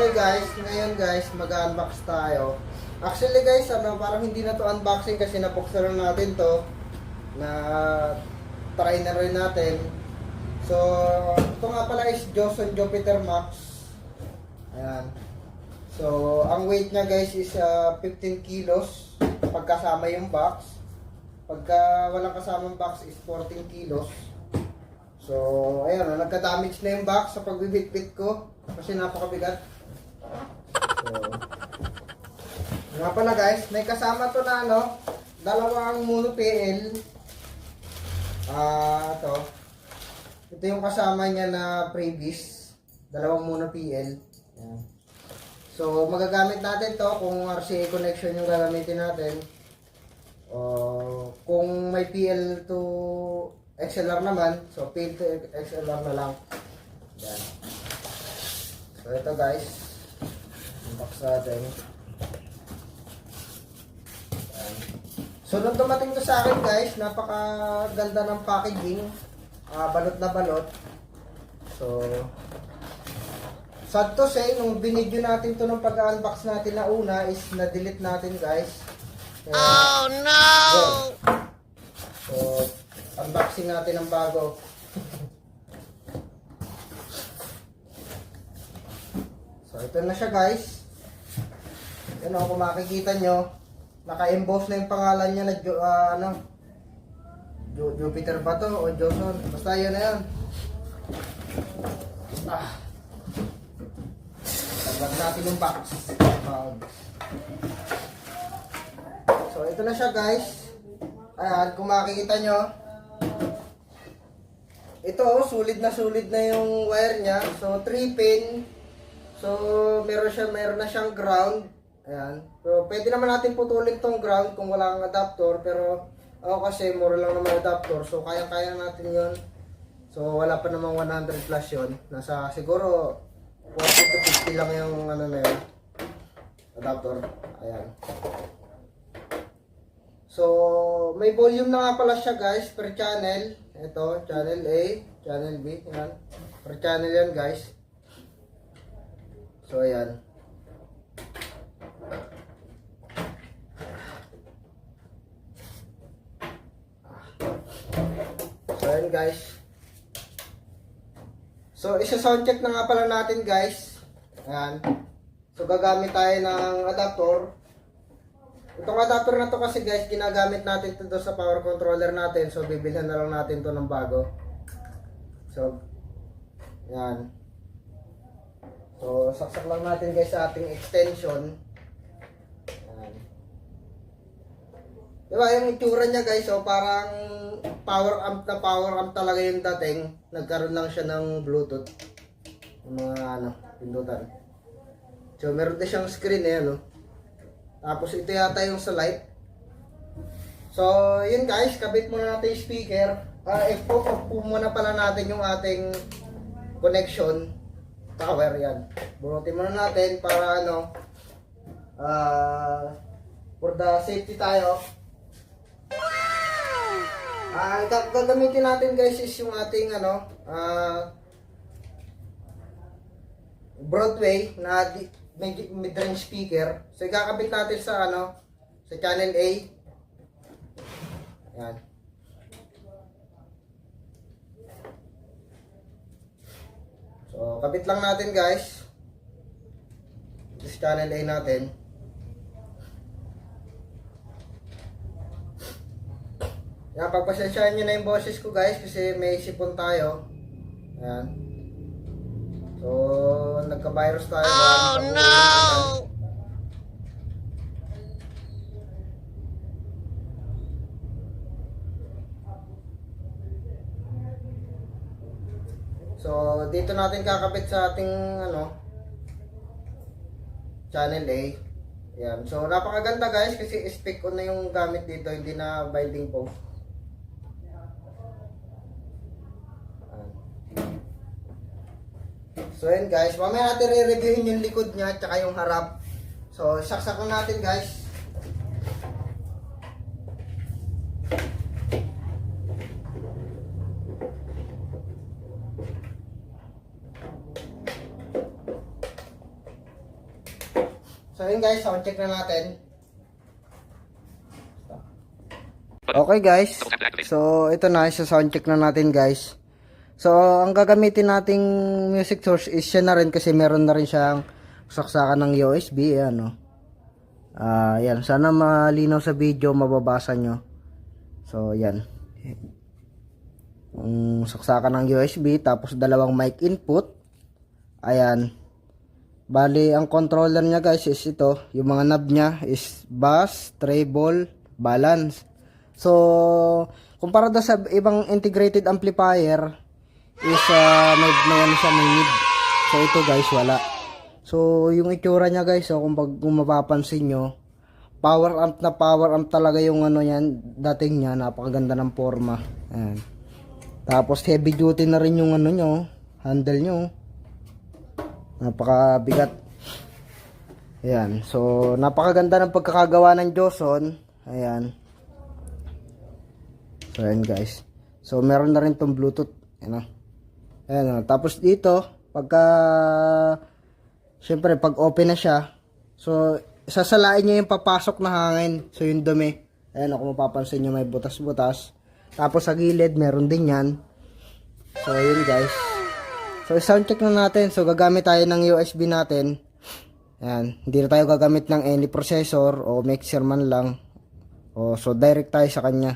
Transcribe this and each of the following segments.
Okay guys, ngayon guys, mag-unbox tayo. Actually guys, ano, parang hindi na to unboxing kasi napuksan na natin to. Na try na rin natin. So, ito nga pala is Johnson Jupiter Max. Ayan. So, ang weight niya guys is ah, 15 kilos pagkasama yung box. Pagka walang kasamang box is 14 kilos. So, ayun, oh, nagka-damage na yung box sa pagbibitbit ko kasi napakabigat. So, nga pala guys, may kasama to na ano, dalawang mono PL. Ah, to. Ito yung kasama niya na previous, dalawang mono PL. So, magagamit natin to kung RCA connection yung gagamitin natin. O kung may PL to XLR naman, so PL to XLR na lang. Yan. So, ito guys. Unbox natin. Yan. So, nung dumating to sa akin guys, napakaganda ng packaging. Ah, balot na balot. So, sad to say, nung binidyo natin to ng pag-unbox natin na una is na-delete natin guys. Kaya, Oh no! yun. So, unboxing natin ang bago. So, na siya guys. Yan o, kung makikita nyo, naka-emboss na yung pangalan niya na Jo, ah, ano, Jupiter ba to o Johnson? Basta yun na yun. Ah. Taglag natin yung box. Box. So, ito na siya guys. Ayan, kung makikita nyo. Ito, oh, sulit na sulit na yung wire niya. So, 3 pin. So, meron siya, meron na siyang ground. Ayan. So, pwede naman natin putulin tong ground kung wala kang adapter. Pero, ako kasi, mura lang naman adapter. So, kaya-kaya natin yon So, wala pa namang 100 plus yon Nasa, siguro, 40 to 50 lang yung ano na yun. Adapter. Ayan. So, may volume na nga pala siya guys per channel. Ito, channel A, channel B, yan. Per channel yan guys. So, ayan. So, ayan guys. So, isa sound check na nga pala natin guys. Ayan. So, gagamit tayo ng adapter. Itong adapter na to kasi guys, ginagamit natin to doon sa power controller natin. So, bibilhan na lang natin to ng bago. So, yan. So, saksak lang natin guys sa ating extension. Yan. Diba, yung itsura niya guys, so parang power amp na power amp talaga yung dating. Nagkaroon lang siya ng Bluetooth. Yung mga ano, pindutan. So, meron din siyang screen eh, ano. Tapos ito yata yung sa light. So, yun guys, kabit muna natin yung speaker. Ah, uh, po muna pala natin yung ating connection tower yan. Bunutin muna natin para ano ah for the safety tayo. Ah, ang gag- gagamitin natin guys is yung ating ano ah Broadway na mid-range speaker. So, ikakabit natin sa ano, sa channel A. Yan. So, kabit lang natin guys. Sa channel A natin. Yan, pagpasensyahan nyo na yung boses ko guys kasi may sipon tayo. Yan. So, nagka-virus tayo. Oh no! So, dito natin kakabit sa ating ano channel A. Yan. So, napakaganda guys kasi stick on na yung gamit dito, hindi na binding post. So, yun guys. Mamaya natin re-reviewin yung likod niya at yung harap. So, saksak na natin guys. So yun guys, sound check na natin. Okay guys. So ito na, isa sound check na natin guys. So ang gagamitin nating music source is siya na rin kasi meron na rin siyang saksakan ng USB. Ayan no. Ah, yan. Sana malinaw sa video, mababasa nyo. So yan. Ang saksakan ng USB tapos dalawang mic input. Ayan. Bali, ang controller niya guys is ito. Yung mga knob niya is bass, treble, balance. So, kumpara daw sa ibang integrated amplifier is uh, may, may ano siya, may mid. So, ito guys, wala. So, yung itsura niya guys, so, kung, pag, kung mapapansin nyo, power amp na power amp talaga yung ano yan, dating niya, napakaganda ng forma. Ayan. Tapos, heavy duty na rin yung ano nyo, handle nyo. Napakabigat. Ayan. So, napakaganda ng pagkakagawa ng Joson. Ayan. So, ayan guys. So, meron na rin tong Bluetooth. Ayan o. Ayan o. Tapos dito, pagka, syempre, pag open na siya, so, sasalain niya yung papasok na hangin. So, yung dumi. Ayan kung mapapansin nyo, may butas-butas. Tapos, sa gilid, meron din yan. So, yun guys. So, sound check na natin. So, gagamit tayo ng USB natin. Ayan. Hindi na tayo gagamit ng any processor o mixer man lang. O, so, direct tayo sa kanya.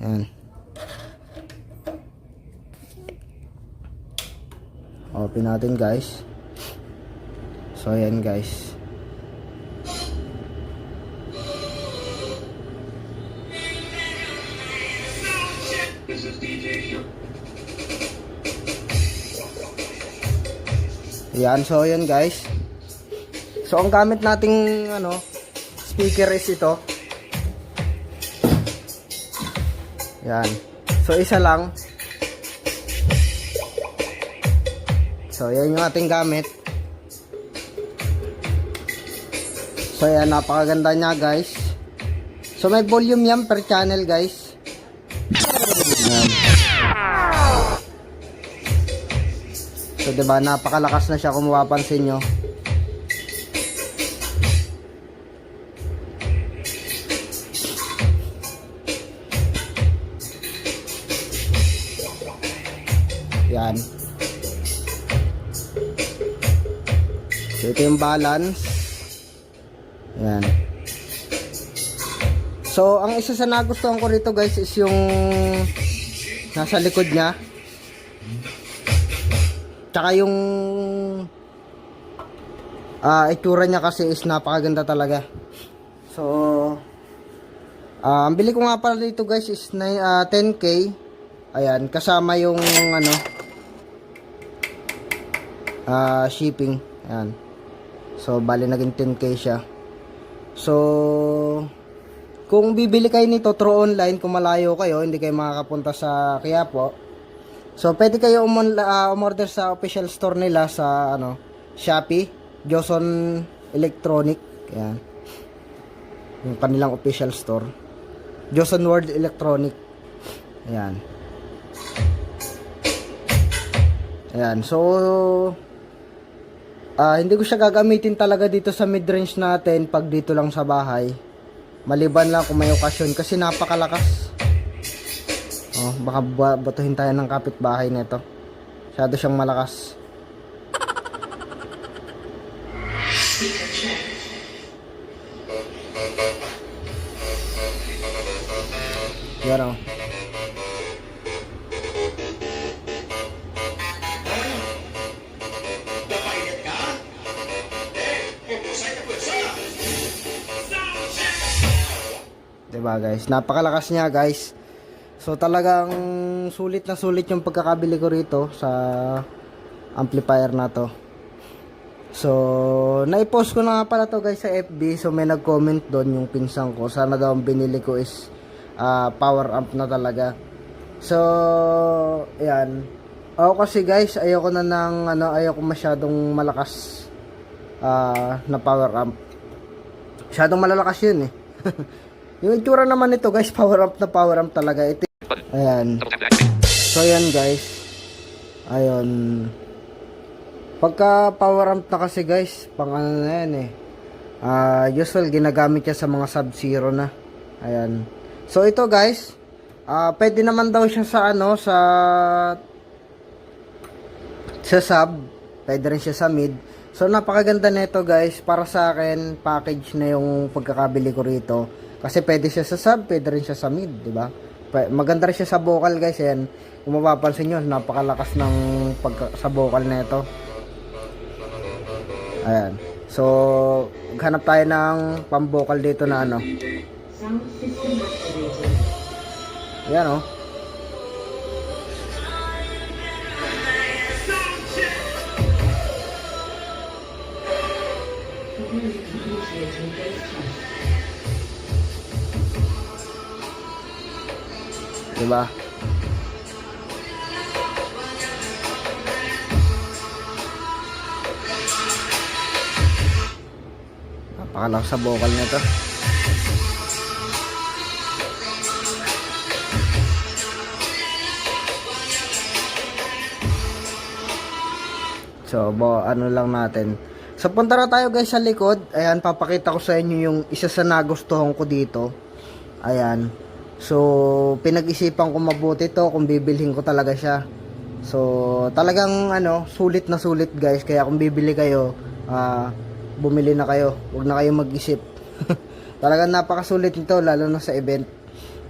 Ayan. Open natin guys. So, ayan guys. Yan, so yan guys. So ang gamit nating ano, speaker is ito. Yan. So isa lang. So yan yung ating gamit. So yan, napakaganda niya guys. So may volume yan per channel guys. So, 'di ba, napakalakas na siya kung mapapansin nyo. Yan. So, ito yung balance. Yan. So, ang isa sa nagustuhan ko rito guys is yung nasa likod niya. Tsaka yung ah itsura niya kasi is napakaganda talaga. So ah ang bili ko nga pala dito guys is na, ah, 10k. Ayan, kasama yung ano ah shipping. Ayan. So bali naging 10k siya. So kung bibili kayo nito through online kung malayo kayo, hindi kayo makakapunta sa Quiapo, So, pwede kayo uh, umorder sa official store nila sa ano, Shopee, Joson Electronic. Ayan. Yung kanilang official store. Joson World Electronic. Ayan. Ayan. So, ah hindi ko siya gagamitin talaga dito sa mid-range natin pag dito lang sa bahay. Maliban lang kung may okasyon kasi napakalakas. Oh, baka ba- batuhin tayo ng kapitbahay nito. Masyado siyang malakas. Yan o. Diba guys? Napakalakas niya guys. So talagang sulit na sulit yung pagkakabili ko rito sa amplifier na to. So, naipost ko na nga pala to guys sa FB. So, may nag-comment doon yung pinsan ko. Sana daw ang binili ko is ah, power amp na talaga. So, yan. Ako kasi guys, ayoko na ng ano, ayoko masyadong malakas ah, na power amp. Masyadong malalakas yun eh. yung itsura naman nito guys, power amp na power amp talaga. Ito Ayan. So, ayan guys. Ayun. Pagka power amp na kasi guys, pang ano na yan eh. Ah, usual ginagamit niya sa mga sub-zero na. Ayan. So ito guys, ah pwede naman daw siya sa ano sa sa sub, pwede rin siya sa mid. So napakaganda nito guys, para sa akin package na yung pagkakabili ko rito. Kasi pwede siya sa sub, pwede rin siya sa mid, di ba? Maganda rin siya sa vocal guys, yan. Kung mapapansin nyo, napakalakas ng pagka, sa vocal nito. Ayan. So, maghanap tayo ng pang-vocal dito na ano. Ayan oh. Preparing to Diba? Napakalakas sa vocal nito. So, bo, ano lang natin. So, punta na tayo guys sa likod. Ayan, papakita ko sa inyo yung isa sa nagustuhan ko dito. Ayan. So, pinag-isipan ko mabuti to kung bibilhin ko talaga siya. So, talagang ano, sulit na sulit guys. Kaya kung bibili kayo, ah, bumili na kayo. Huwag na kayo mag-isip. talagang napakasulit nito, lalo na sa event.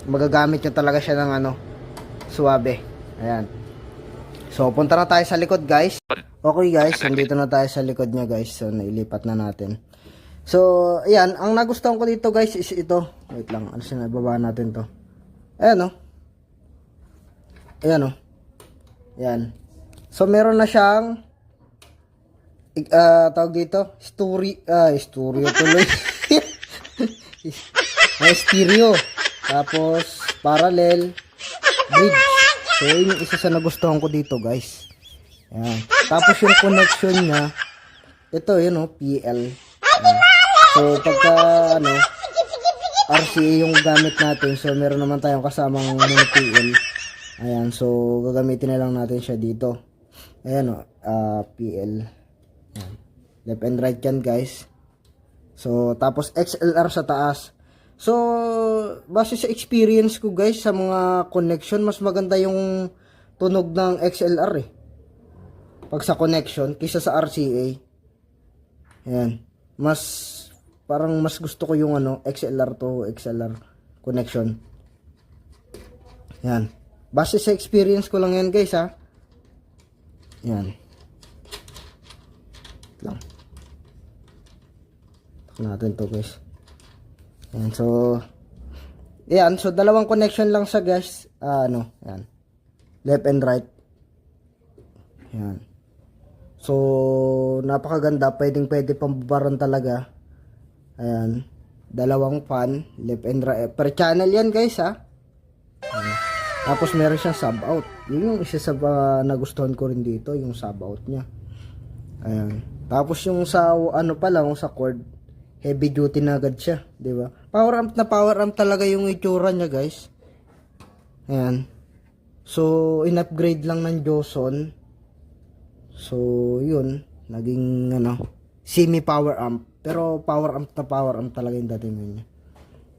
Magagamit nyo talaga siya ng ano, suwabe. Ayan. So, punta na tayo sa likod guys. Okay guys, nandito na tayo sa likod niya guys. So, nailipat na natin. So, ayan, ang nagustuhan ko dito guys is ito. Wait lang, ano siya, nababa natin to. Ayan oh. Ayan oh. Ayan. So, meron na siyang ah, tawag dito, story, ah, stereo tuloy. May stereo. Tapos, parallel, bridge. So, yun yung isa sa nagustuhan ko dito guys. Ayan. Tapos yung connection niya, ito yun oh, PL. Ayan. So pagka ano, RCA yung gamit natin, so meron naman tayong kasamang PL. Ayan, so gagamitin na lang natin siya dito. Ayan oh, ah, PL. Ayan. Left and right yan guys. So tapos XLR sa taas. So base sa experience ko guys sa mga connection, mas maganda yung tunog ng XLR eh pag sa connection kaysa sa RCA. Ayan. Mas parang mas gusto ko yung ano XLR to XLR connection. Yan. Base sa experience ko lang yan guys ha. Yan. Lang. Tok natin to guys. Yan. So, yan. So, dalawang connection lang sa guys. Ah, ano. Yan. Left and right. Yan. So, napakaganda. Pwedeng pwede pang talaga. Ayan. Dalawang fan. Left and right. Per channel yan guys ha. Ayan. Tapos meron siyang sub out. Yun yung isa sa uh, nagustuhan ko rin dito. Yung sub out niya. Ayan. Tapos yung sa ano pa lang, sa cord. Heavy duty na agad siya. di ba Power amp na power amp talaga yung itsura niya guys. Ayan. So, in-upgrade lang ng Joson. So, yun. Naging, ano, semi-power amp. Pero, power amp na power amp talaga yung dating niya.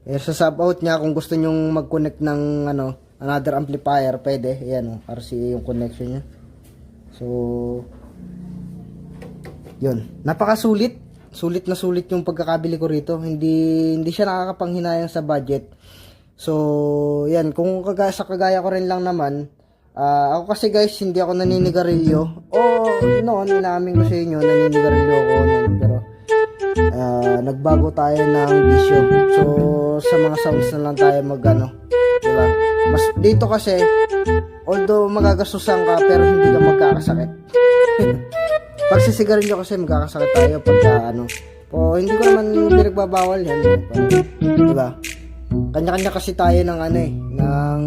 Eh, sa sub out niya, kung gusto nyong mag-connect ng, ano, another amplifier, pwede. Ayan, oh, RCA yung connection niya. So, yun. Napakasulit. Sulit na sulit yung pagkakabili ko rito. Hindi, hindi siya nakakapanghinayang sa budget. So, yan. Kung kaga, sa kagaya ko rin lang naman, ah, ako kasi guys, hindi ako naninigarilyo. O, noon, inamin ko sa inyo, naninigarilyo ako noon. Ah, nagbago tayo ng bisyo. So, sa mga sounds na lang tayo mag, ano, diba? Mas, dito kasi, although magagastusan ka, pero hindi ka magkakasakit. Pag sisigarilyo kasi magkakasakit tayo pagka ano. O hindi ko naman pinagbabawal yan. Pero, diba? Kanya-kanya kasi tayo ng ano eh, ng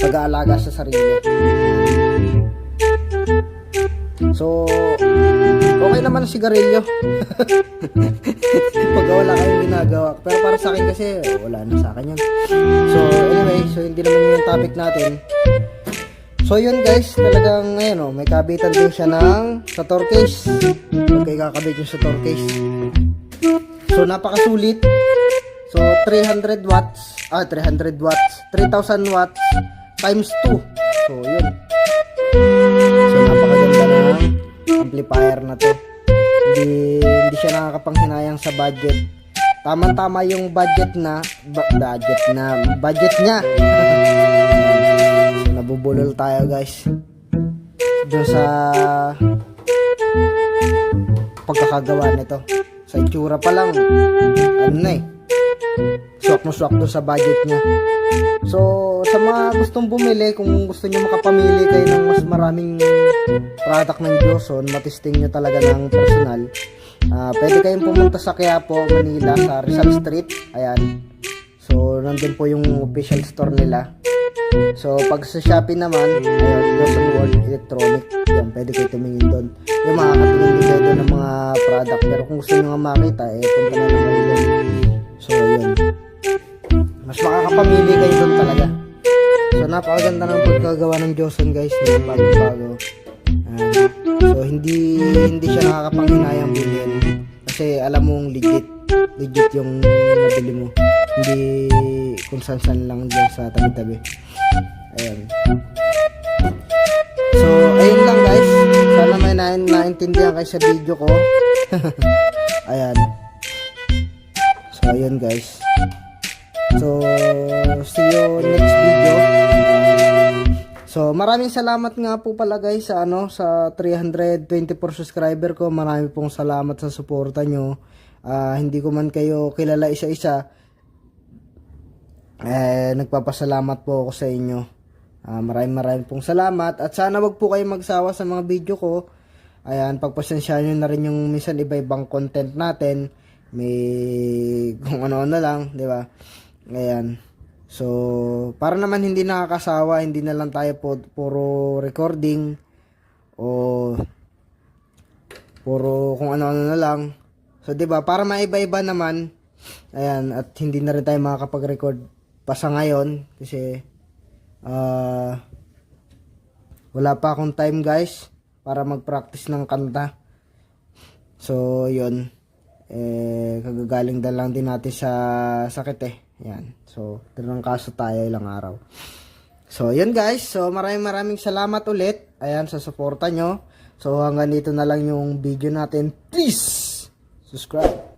pag-aalaga sa sarili. So, okay naman ang sigarilyo. Pag wala kayong ginagawa. Pero para sa akin kasi, wala na sa akin yan. So, anyway, so hindi naman yun yung topic natin. So, yun guys, talagang ngayon oh, may kabitan din siya ng sa case. Okay, kakabit yung sa case. So napakasulit. So 300 watts, ah 300 watts, 3000 watts times 2. So yun. Amplifier na to. Hindi hindi siya nakakapanghinayang sa budget. Tama-tama yung budget na budget na budget niya. nabubulol tayo guys. Doon sa pagkakagawa nito. Sa itsura pa lang, ano na eh. Swak na swak sa budget niya. So, sa mga gustong bumili, kung gusto niyo makapamili kayo ng mas maraming product ng Joson, matisting nyo talaga ng personal, ah pwede kayong pumunta sa Quiapo, Manila, sa Rizal Street. Ayan. So, nandun po yung official store nila. So, pag sa Shopee naman, ayun, Joson World Electronic. Yan, pwede kayo tumingin doon. Yung makakatingin din kayo doon ng mga product. Pero kung gusto nyo nga makita, eh, punta na kayo doon. So, yun. Mas makakapamili kayo doon talaga. So, napakaganda ng pagkagawa ng Joson guys. Bago-bago. So, hindi hindi siya nakakapanghinayang bilhin. Kasi alam mong legit. Legit yung nabili mo. Hindi kung saan-saan lang dyan sa tabi-tabi. Ayan. So, ayun lang guys. Sana may na naintindihan kayo sa video ko. Ayan. So, ayun guys. So, see you next video. So, maraming salamat nga po pala guys sa ano sa 324 subscriber ko. Marami pong salamat sa suporta nyo. Ah, hindi ko man kayo kilala isa-isa. Eh, nagpapasalamat po ako sa inyo. Ah, maraming maraming pong salamat at sana wag po kayo magsawa sa mga video ko. Ayan, pagpasensyahan nyo na rin yung minsan iba-ibang content natin. May kung ano-ano lang, di ba? Ayan. So, para naman hindi nakakasawa, hindi na lang tayo po, puro recording o puro kung ano-ano na lang. So, 'di ba? Para maiba-iba naman. Ayan, at hindi na rin tayo makakapag-record pa sa ngayon kasi ah wala pa akong time, guys, para mag-practice ng kanta. So, 'yun. Eh kagagaling da lang din natin sa sakit eh. Yan. So, kaso tayo ilang araw. So, yun guys. So, maraming maraming salamat ulit. Ayan, sa suporta nyo. So, hanggang dito na lang yung video natin. Please, subscribe.